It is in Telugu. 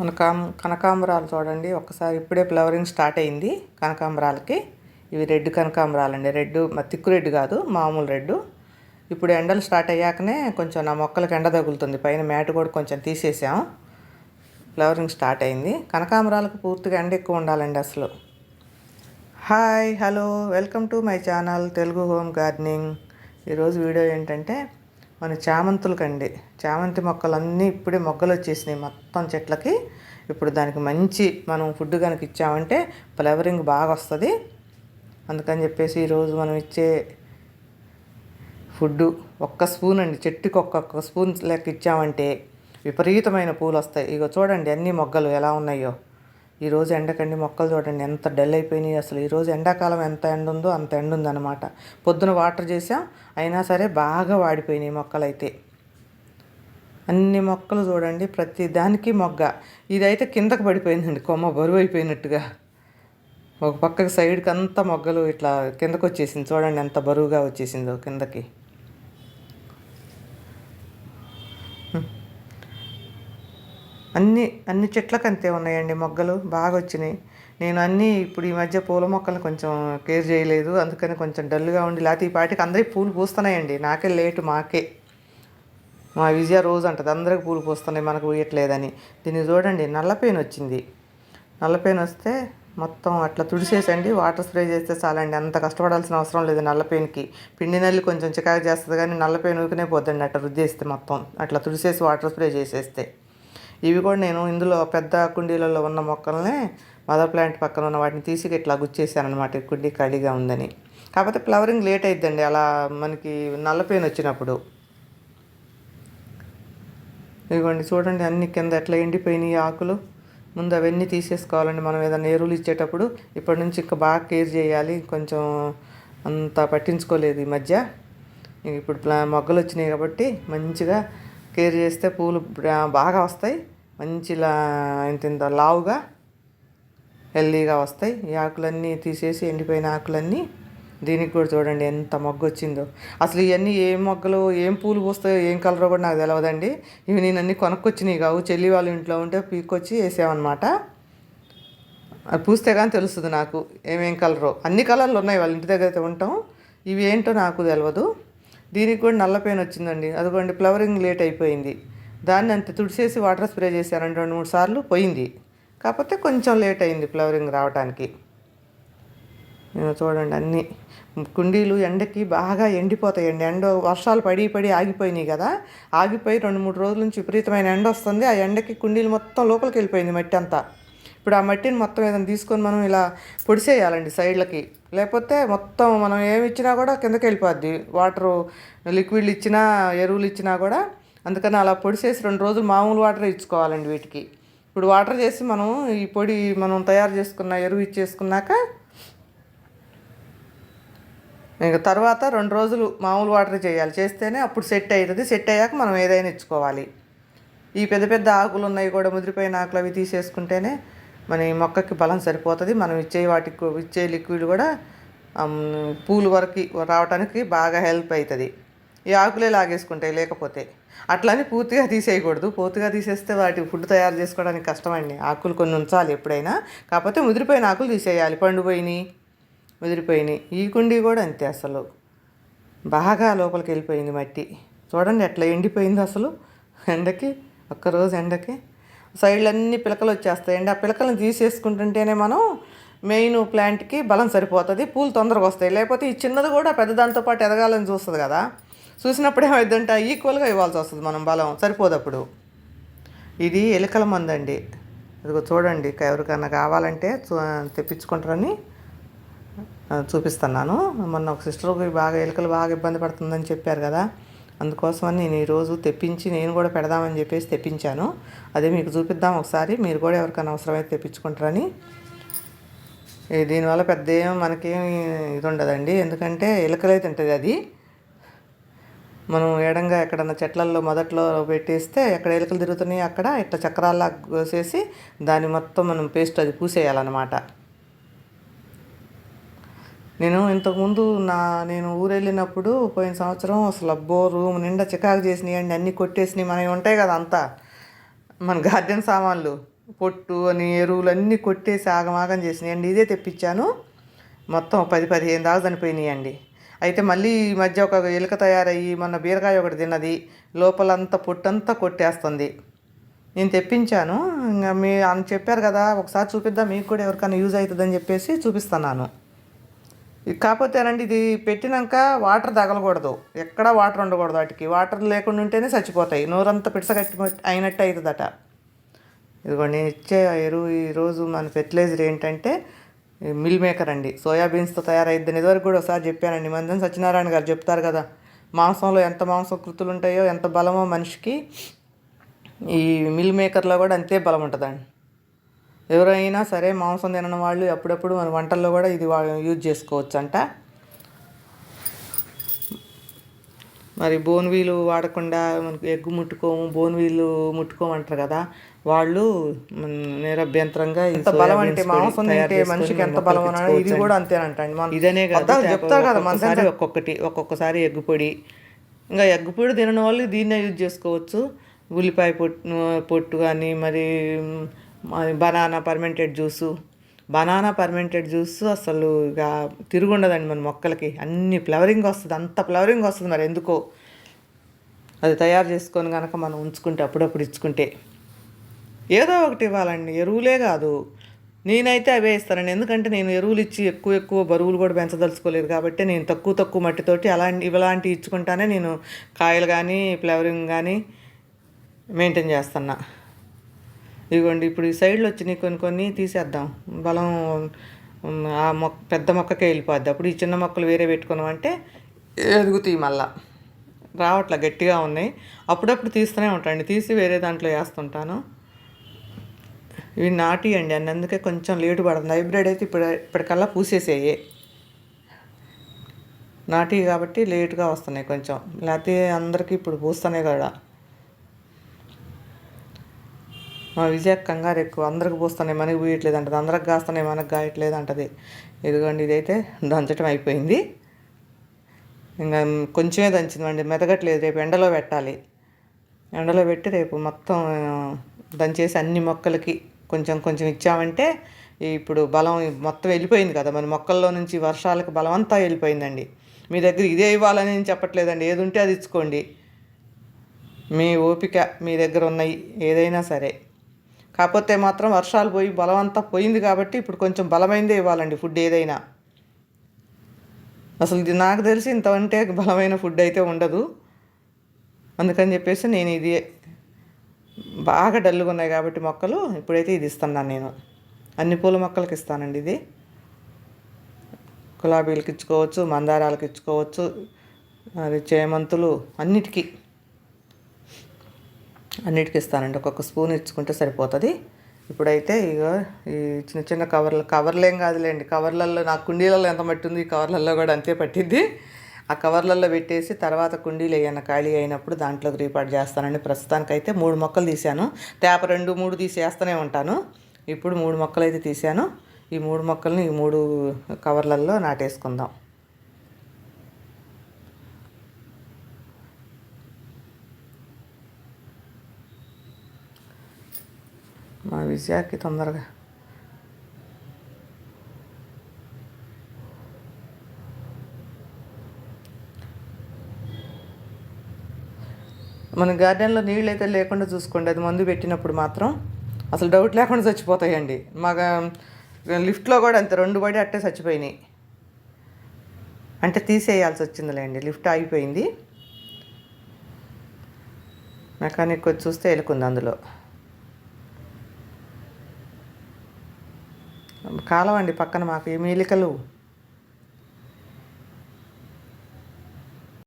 మన కామ కనకాంబరాలు చూడండి. ఒక్కసారి ఇప్పుడే ఫ్లవరింగ్ స్టార్ట్ అయింది కనకాంబరాలకి. ఇవి రెడ్ కనకాంబరాలు అండి రెడ్ తిక్కు రెడ్ కాదు మామూలు రెడ్. ఇప్పుడు ఎండలు స్టార్ట్ అయ్యాకనే కొంచెం నా మొక్కలకు ఎండ తగులుతుంది. పైన మ్యాట్ కూడా కొంచెం తీసేసాం. ఫ్లవరింగ్ స్టార్ట్ అయింది. కనకాంబరాలకు పూర్తిగా ఎండ ఎక్కువ ఉండాలండి అసలు. Hi hello welcome to my channel Telugu home gardening. ఈరోజు వీడియో ఏంటంటే మన చామంతులకండి చామంతి మొక్కలన్నీ ఇప్పుడే మొగ్గలు వచ్చేసినాయి మొత్తం చెట్లకి. ఇప్పుడు దానికి మంచి మనం ఫుడ్ కనుక ఇచ్చామంటే ఫ్లవరింగ్ బాగా వస్తుంది. అందుకని చెప్పేసి ఈరోజు మనం ఇచ్చే ఫుడ్ ఒక్క స్పూన్ అండి. చెట్టుకి ఒక్కొక్క స్పూన్ లెక్క ఇచ్చామంటే విపరీతమైన పూలు వస్తాయి. ఇగో చూడండి అన్ని మొగ్గలు ఎలా ఉన్నాయో. ఈరోజు ఎండకండి మొక్కలు చూడండి ఎంత డల్ అయిపోయినాయి. అసలు ఈరోజు ఎండాకాలం ఎంత ఎండ ఉందో అంత ఎండ ఉందన్నమాట. పొద్దున వాటర్ చేసాం అయినా సరే బాగా వాడిపోయినాయి మొక్కలైతే. అన్ని మొక్కలు చూడండి ప్రతి దానికి మొగ్గ. ఇదైతే కిందకు పడిపోయిందండి కొమ్మ బరువు అయిపోయినట్టుగా. ఒక పక్కకి సైడ్కి అంతా మొగ్గలు ఇట్లా కిందకు వచ్చేసింది చూడండి ఎంత బరువుగా వచ్చేసిందో కిందకి. అన్ని అన్ని చెట్లకు అంతే ఉన్నాయండి మొగ్గలు బాగా వచ్చినాయి. నేను అన్నీ ఇప్పుడు ఈ మధ్య పూల మొక్కలు కొంచెం కేర్ చేయలేదు. అందుకని కొంచెం డల్గా ఉండి లేకపోతే ఈ పాటికి అందరికీ పూలు పూస్తున్నాయండి. నాకే లేటు మాకే. మా విజయ రోజు అంటది అందరికి పూలు పూస్తున్నాయి మనకు పూయట్లేదని. దీన్ని చూడండి నల్లపేను వచ్చింది. నల్లపేను వస్తే మొత్తం అట్లా తుడిసేసండి వాటర్ స్ప్రే చేస్తే చాలండి. అంత కష్టపడాల్సిన అవసరం లేదు నల్లపేనుకి పిండి నల్లి కొంచెం చికాకు చేస్తుంది కానీ నల్లపేను ఊరికనే పోద్దండి అట్లా రుద్దేస్తే మొత్తం. అట్లా తుడిసేసి వాటర్ స్ప్రే చేసేస్తే. ఇవి కూడా నేను ఇందులో పెద్ద కుండీలలో ఉన్న మొక్కల్నే మదర్ ప్లాంట్ పక్కన ఉన్న వాటిని తీసి ఇట్లా గుచ్చేసానమాట కుండీ ఖాళీగా ఉందని. కాకపోతే ఫ్లవరింగ్ లేట్ అయిద్దండి. అలా మనకి నల్లపేను వచ్చినప్పుడు. ఇదిగోండి చూడండి అన్ని కింద ఎట్లా ఎండిపోయినాయి ఆకులు. ముందు అవన్నీ తీసేసుకోవాలండి. మనం ఏదైనా ఎరువులు ఇచ్చేటప్పుడు ఇప్పటి నుంచి ఇంకా బాగా కేర్ చేయాలి. కొంచెం అంత పట్టించుకోలేదు ఈ మధ్య. ఇప్పుడు ప్లా- మొగ్గలు వచ్చినాయి కాబట్టి మంచిగా కేర్ చేస్తే పూలు బాగా వస్తాయి. మంచిలా ఇంత ఇంత లావుగా హెల్దీగా వస్తాయి. ఈ ఆకులన్నీ తీసేసి ఎండిపోయిన ఆకులన్నీ దీనికి కూడా చూడండి ఎంత మొగ్గ వచ్చిందో. అసలు ఇవన్నీ ఏం మొగ్గలు ఏం పూలు పూస్తాయో ఏం కలరో కూడా నాకు తెలియదండి ఇవి నేను అన్నీ కొనుక్కొచ్చినాయి కావు. చెల్లి వాళ్ళ ఇంట్లో ఉంటే పీక్కొచ్చి వేసామన్నమాట అవి పూస్తే కానీ తెలుస్తుంది నాకు ఏమేం కలరో. అన్ని కలర్లు ఉన్నాయి వాళ్ళ ఇంటి దగ్గర అయితే ఉంటాం. ఇవి ఏంటో నాకు తెలియదు దీనికి కూడా నల్ల పెయిన్ వచ్చిందండి. అదిగోండి ఫ్లవరింగ్ లేట్ అయిపోయింది. దాన్ని అంత తుడిసేసి వాటర్ స్ప్రే చేశానండి రెండు మూడు సార్లు పోయింది. కాకపోతే కొంచెం లేట్ అయింది ఫ్లవరింగ్ రావడానికి నేను చూడండి అన్నీ. కుండీలు ఎండకి బాగా ఎండిపోతాయండి. ఎండ వర్షాలు పడి పడి ఆగిపోయినాయి కదా. ఆగిపోయి రెండు మూడు రోజుల నుంచి విపరీతమైన ఎండ వస్తుంది. ఆ ఎండకి కుండీలు మొత్తం లోపలికి వెళ్ళిపోయింది మట్టి అంతా. ఇప్పుడు ఆ మట్టిని మొత్తం ఏదైనా తీసుకొని మనం ఇలా పొడిసేయాలండి సైడ్లకి. లేకపోతే మొత్తం మనం ఏమి ఇచ్చినా కూడా కిందకి వెళ్ళిపోద్ది. వాటరు లిక్విడ్లు ఇచ్చినా ఎరువులు ఇచ్చినా కూడా అందుకని అలా పొడిసేసి రెండు రోజులు మామూలు వాటర్ ఇచ్చుకోవాలండి వీటికి. ఇప్పుడు వాటర్ చేసి మనం ఈ పొడి మనం తయారు చేసుకున్న ఎరువు ఇచ్చేసుకున్నాక ఇంకా తర్వాత రెండు రోజులు మామూలు వాటర్ చేయాలి. చేస్తేనే అప్పుడు సెట్ అవుతుంది సెట్ అయ్యాక మనం ఏదైనా ఇచ్చుకోవాలి. ఈ పెద్ద పెద్ద ఆకులు ఉన్నాయి కూడా ముదిరిపోయిన ఆకులు అవి తీసేసుకుంటేనే మన ఈ మొక్కకి బలం సరిపోతుంది. మనం ఇచ్చే వాటికి ఇచ్చే లిక్విడ్ కూడా పూలు వరకు రావడానికి బాగా హెల్ప్ అవుతుంది ఈ ఆకులే లాగేసుకుంటాయి లేకపోతే. అట్లని పూర్తిగా తీసేయకూడదు. పూర్తిగా తీసేస్తే వాటి ఫుడ్ తయారు చేసుకోవడానికి కష్టమండి. ఆకులు కొన్ని ఉంచాలి ఎప్పుడైనా. కాకపోతే ముదిరిపోయిన ఆకులు తీసేయాలి. పండుపోయినాయి ముదిరిపోయినాయి ఈ కుండీ కూడా అంతే అసలు. బాగా లోపలికి వెళ్ళిపోయింది మట్టి. చూడండి ఎట్లా ఎండిపోయింది అసలు. ఎండకి ఒక్కరోజు ఎండకి. సైడ్లన్నీ పిలకలు వచ్చేస్తాయండి. ఆ పిలకలను తీసేసుకుంటుంటేనే మనం మెయిన్ ప్లాంట్కి బలం సరిపోతుంది పూలు తొందరగా వస్తాయి. లేకపోతే ఈ చిన్నది కూడా పెద్దదాంతో పాటు ఎదగాలని చూస్తుంది కదా. చూసినప్పుడు ఏమైందంటే ఈక్వల్గా ఇవ్వాల్సి వస్తుంది మనం బలం సరిపోదప్పుడు. ఇది ఎలుకల మందు అండి ఇదిగో చూడండి ఎవరికైనా కావాలంటే తెప్పించుకుంటారని చూపిస్తున్నాను. మొన్న ఒక సిస్టర్కి బాగా ఎలుకలు బాగా ఇబ్బంది పడుతుందని చెప్పారు కదా. అందుకోసమని నేను ఈరోజు తెప్పించి నేను కూడా పెడదామని చెప్పేసి తెప్పించాను. అదే మీకు చూపిద్దాం ఒకసారి. మీరు కూడా ఎవరికైనా అవసరమైతే తెప్పించుకుంటారని. దీనివల్ల పెద్ద ఏం మనకేం ఇది ఉండదండి. ఎందుకంటే ఎలుకలే తింటుంది అది. మనం ఎడంగా ఎక్కడన్నా చెట్లల్లో మొదట్లో పెట్టేస్తే ఎక్కడ ఎలుకలు తిరుగుతున్నాయి అక్కడ ఇట్లా చక్రాల్లా కోసేసి దాన్ని మొత్తం మనం పేస్ట్ అది పూసేయాలన్నమాట. నేను ఇంతకుముందు నా నేను ఊరు వెళ్ళినప్పుడు పోయిన సంవత్సరం అసలు అబ్బో రూమ్ నిండా చికాకు చేసినాయండి అన్నీ కొట్టేసినాయి మనవి ఉంటాయి కదా అంతా. మన గార్డెన్ సామాన్లు పొట్టు అని ఎరువులు అన్నీ కొట్టేసి ఆగమాగం చేసినాయండి ఇదే తెప్పించాను. మొత్తం పది పదిహేను దాకా చనిపోయినాయండి. అయితే మళ్ళీ ఈ మధ్య ఒక ఎలుక తయారయ్యి మొన్న బీరకాయ ఒకటి తిన్నది లోపలంతా పొట్టంతా కొట్టేస్తుంది. నేను తెప్పించాను ఇంకా మీ అని చెప్పారు కదా ఒకసారి చూపిద్దాం మీకు కూడా ఎవరికైనా యూజ్ అవుతుందని చెప్పేసి చూపిస్తున్నాను. ఇది కాకపోతేనండి ఇది పెట్టినాక వాటర్ తగలకూడదు. ఎక్కడ వాటర్ ఉండకూడదు వాటికి. వాటర్ లేకుండా ఉంటేనే చచ్చిపోతాయి. నోరంతా పిడసగట్టి అయినట్టు అవుతుందట ఇదిగోండి నేను ఇచ్చే ఎరువు ఈరోజు మన ఫెర్టిలైజర్ ఏంటంటే మిల్ మేకర్ అండి. సోయాబీన్స్తో తయారైద్దని ఇదివరకు కూడా ఒకసారి చెప్పానండి. మందం సత్యనారాయణ గారు చెప్తారు కదా మాంసంలో ఎంత మాంసం కృతులు ఉంటాయో ఎంత బలమో మనిషికి ఈ మిల్ మేకర్లో కూడా అంతే బలం ఉంటుందండి. ఎవరైనా సరే మాంసం తినని వాళ్ళు అప్పుడప్పుడు మన వంటల్లో కూడా ఇది యూజ్ చేసుకోవచ్చు అంట మరి బోన్వీలు వాడకుండా మనకి ఎగ్గు ముట్టుకోము బోన్వీలు ముట్టుకోమంటారు కదా వాళ్ళు నిరభ్యంతరంగా ఎంత బలం అంటే మాంసం తింటే మనిషికి ఎంత బలం అన్నా ఇది. కూడా అంతేనంటండి మన ఇదనే కాదు చెప్తారు కదా మన ఒక్కొక్కటి ఒక్కొక్కసారి ఎగ్గు పొడి. ఇంకా ఎగ్గు పొడి తినని వాళ్ళు దీన్నే యూజ్ చేసుకోవచ్చు. ఉల్లిపాయ పొట్టు పొట్టు కానీ మరి banana fermented juice. Banana fermented juice అసలు ఇక తిరుగుండదండి మన మొక్కలకి. అన్ని ఫ్లవరింగ్ వస్తుంది అంత ఫ్లవరింగ్ వస్తుంది మరి ఎందుకో. అది తయారు చేసుకొని కనుక మనం ఉంచుకుంటే అప్పుడప్పుడు ఇచ్చుకుంటే. ఏదో ఒకటి ఇవ్వాలండి ఎరువులే కాదు. నేనైతే అవే ఇస్తానండి. ఎందుకంటే నేను ఎరువులు ఇచ్చి ఎక్కువ ఎక్కువ బరువులు కూడా పెంచదలుచుకోలేదు కాబట్టి నేను తక్కువ తక్కువ మట్టితోటి అలాంటి ఇలాంటివి ఇచ్చుకుంటానే నేను కాయలు కానీ ఫ్లవరింగ్ కానీ మెయింటైన్ చేస్తున్నా. ఇదిగోండి ఇప్పుడు ఈ సైడ్లో వచ్చినాయి కొన్ని కొన్ని తీసేద్దాం. బలం ఆ మొక్క పెద్ద మొక్కకే వెళ్ళిపోద్ది. అప్పుడు ఈ చిన్న మొక్కలు వేరే పెట్టుకున్నామంటే ఎదుగుతాయి మళ్ళా. రావట్లే గట్టిగా ఉన్నాయి. అప్పుడప్పుడు తీస్తూనే ఉంటాండి. తీసి వేరే దాంట్లో వేస్తుంటాను. ఇవి నాటి అండి అందుకే కొంచెం లేటు పడుతుంది. హైబ్రిడ్ అయితే ఇప్పుడు ఇప్పటికల్లా పూసేసేయే. నాటి కాబట్టి లేటుగా వస్తున్నాయి కొంచెం. లేకపోతే అందరికీ ఇప్పుడు పూస్తున్నాయి కదా. మా విజయ కంగారు ఎక్కువ అందరికి పూస్తున్నాయి మనకి పోయట్లేదు అంటది అందరికి కాస్తున్నాయి మనకు కాయట్లేదు అంటది ఇదిగోండి ఇదైతే దంచటం అయిపోయింది. ఇంకా కొంచెమే దంచిందండి మెదగట్లేదు రేపు ఎండలో పెట్టాలి. ఎండలో పెట్టి రేపు మొత్తం దంచేసి అన్ని మొక్కలకి కొంచెం కొంచెం ఇచ్చామంటే ఇప్పుడు బలం మొత్తం వెళ్ళిపోయింది కదా మన మొక్కల్లో నుంచి వర్షాలకు బలం అంతా వెళ్ళిపోయిందండి. మీ దగ్గర ఇదే ఇవ్వాలని నేను చెప్పట్లేదండి ఏది ఉంటే అది ఇచ్చుకోండి. మీ ఓపిక మీ దగ్గర ఉన్నాయి ఏదైనా సరే. కాకపోతే మాత్రం వర్షాలు పోయి బలం అంతా పోయింది కాబట్టి ఇప్పుడు కొంచెం బలమైందే ఇవ్వాలండి ఫుడ్ ఏదైనా. అసలు ఇది నాకు తెలిసి ఇంతకంటే బలమైన ఫుడ్ అయితే ఉండదు. అందుకని చెప్పేసి నేను ఇది బాగా డల్గా ఉన్నాయి కాబట్టి మొక్కలు ఇప్పుడైతే ఇది ఇస్తున్నాను నేను. అన్ని పూల మొక్కలకి ఇస్తానండి ఇది. గులాబీలకి ఇచ్చుకోవచ్చు మందారాలకు ఇచ్చుకోవచ్చు అది చేమంతులు అన్నిటికీ. అన్నిటికీ ఇస్తానండి. ఒక్కొక్క స్పూన్ ఇచ్చుకుంటే సరిపోతుంది. ఇప్పుడైతే ఇక ఈ చిన్న చిన్న కవర్లు కవర్లేం కాదులేండి. కవర్లలో నాకు కుండీలలో ఎంత మట్టి ఉంది ఈ కవర్లలో కూడా అంతే పట్టిద్ది. ఆ కవర్లలో పెట్టేసి తర్వాత కుండీలు ఏమైనా ఖాళీ అయినప్పుడు దాంట్లోకి రీపాట్ చేస్తానండి. ప్రస్తుతానికైతే మూడు మొక్కలు తీశాను. తేప రెండు మూడు తీసేస్తూనే ఉంటాను. ఇప్పుడు మూడు మొక్కలు అయితే తీశాను. ఈ మూడు మొక్కల్ని ఈ మూడు కవర్లలో నాటేసుకుందాం. విజయాకి తొందరగా. మన గార్డెన్లో నీళ్ళు అయితే లేకుండా చూసుకోండి. అది మందు పెట్టినప్పుడు మాత్రం అసలు డౌట్ లేకుండా చచ్చిపోతాయండి. మాకు లిఫ్ట్లో కూడా అంతే రెండు పడి అట్టే చచ్చిపోయినాయి. అంటే తీసేయాల్సి వచ్చిందిలేండి. లిఫ్ట్ ఆగిపోయింది. మెకానిక్ వచ్చి చూస్తే వెళ్ళుకుంది అందులో. కాలం అండి పక్కన మాకు ఈ మేలికలు